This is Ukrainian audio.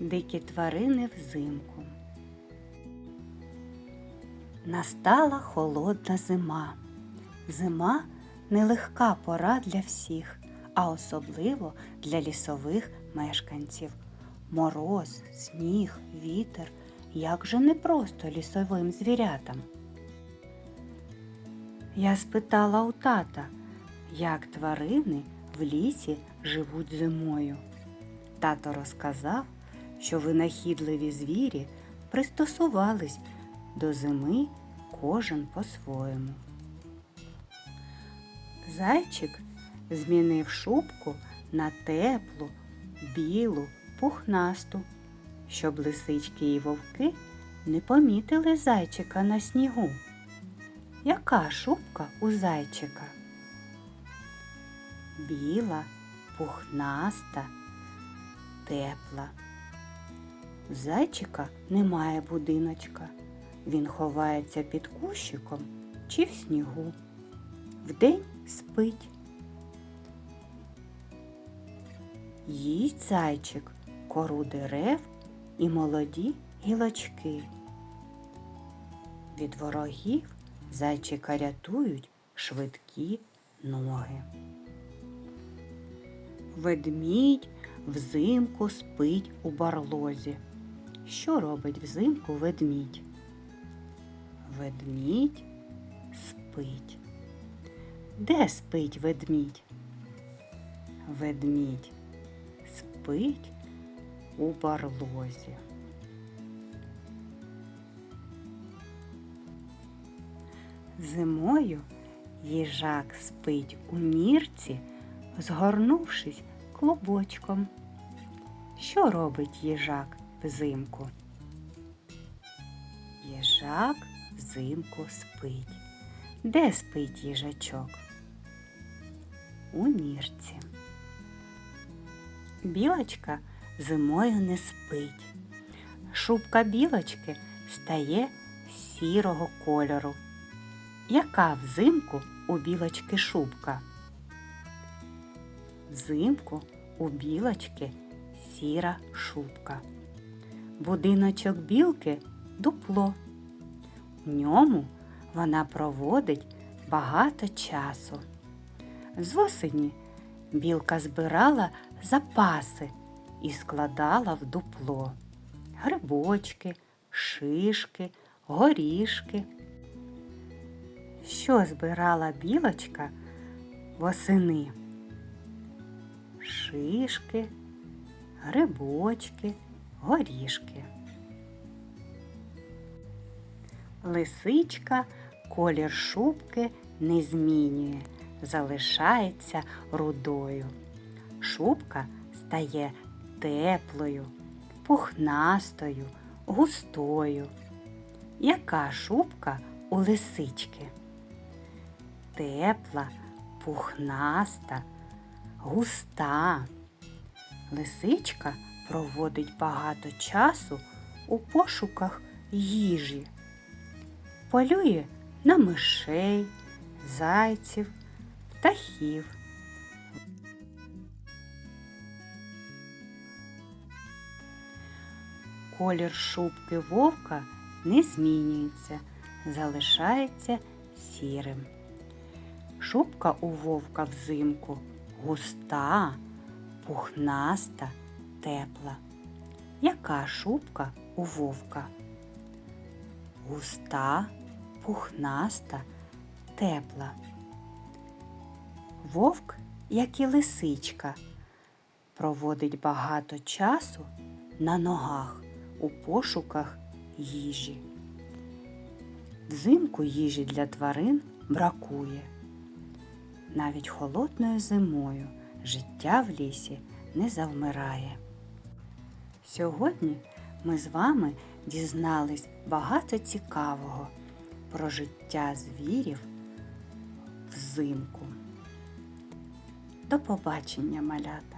Дикі тварини взимку. Настала холодна зима. Зима нелегка пора для всіх, а особливо для лісових мешканців. Мороз, сніг, вітер як же не просто лісовим звірятам. Я спитала у тата, як тварини в лісі живуть зимою. Тато розказав, що винахідливі звірі пристосувались до зими кожен по-своєму. Зайчик змінив шубку на теплу, білу, пухнасту, щоб лисички і вовки не помітили зайчика на снігу. Яка шубка у зайчика? Біла, пухнаста, тепла. Зайчика немає будиночка. Він ховається під кущиком чи в снігу. Вдень спить. Їсть зайчик кору дерев і молоді гілочки. Від ворогів зайчика рятують швидкі ноги. Ведмідь взимку спить у барлозі. Що робить взимку ведмідь? Ведмідь спить. Де спить ведмідь? Ведмідь спить у барлозі. Зимою їжак спить у нірці, згорнувшись клубочком. Що робить їжак взимку? Їжак взимку спить. Де спить їжачок? У нірці. Білочка зимою не спить. Шубка білочки стає сірого кольору. Яка взимку у білочки шубка? Взимку у білочки сіра шубка. Будиночок білки дупло. В ньому вона проводить багато часу. З осені білка збирала запаси і складала в дупло грибочки, шишки, горішки. Що збирала білочка восени? Шишки, грибочки, горішки. Лисичка колір шубки не змінює, залишається рудою. Шубка стає теплою, пухнастою, густою. Яка шубка у лисички? Тепла, пухнаста, густа. Лисичка проводить багато часу у пошуках їжі. Полює на мишей, зайців, птахів. Колір шубки вовка не змінюється, залишається сірим. Шубка у вовка взимку густа, пухнаста, тепла. Яка шубка у вовка? Густа, пухнаста, тепла. Вовк, як і лисичка, проводить багато часу на ногах у пошуках їжі. Взимку їжі для тварин бракує. Навіть холодною зимою життя в лісі не завмирає. Сьогодні ми з вами дізнались багато цікавого про життя звірів взимку. До побачення, малята!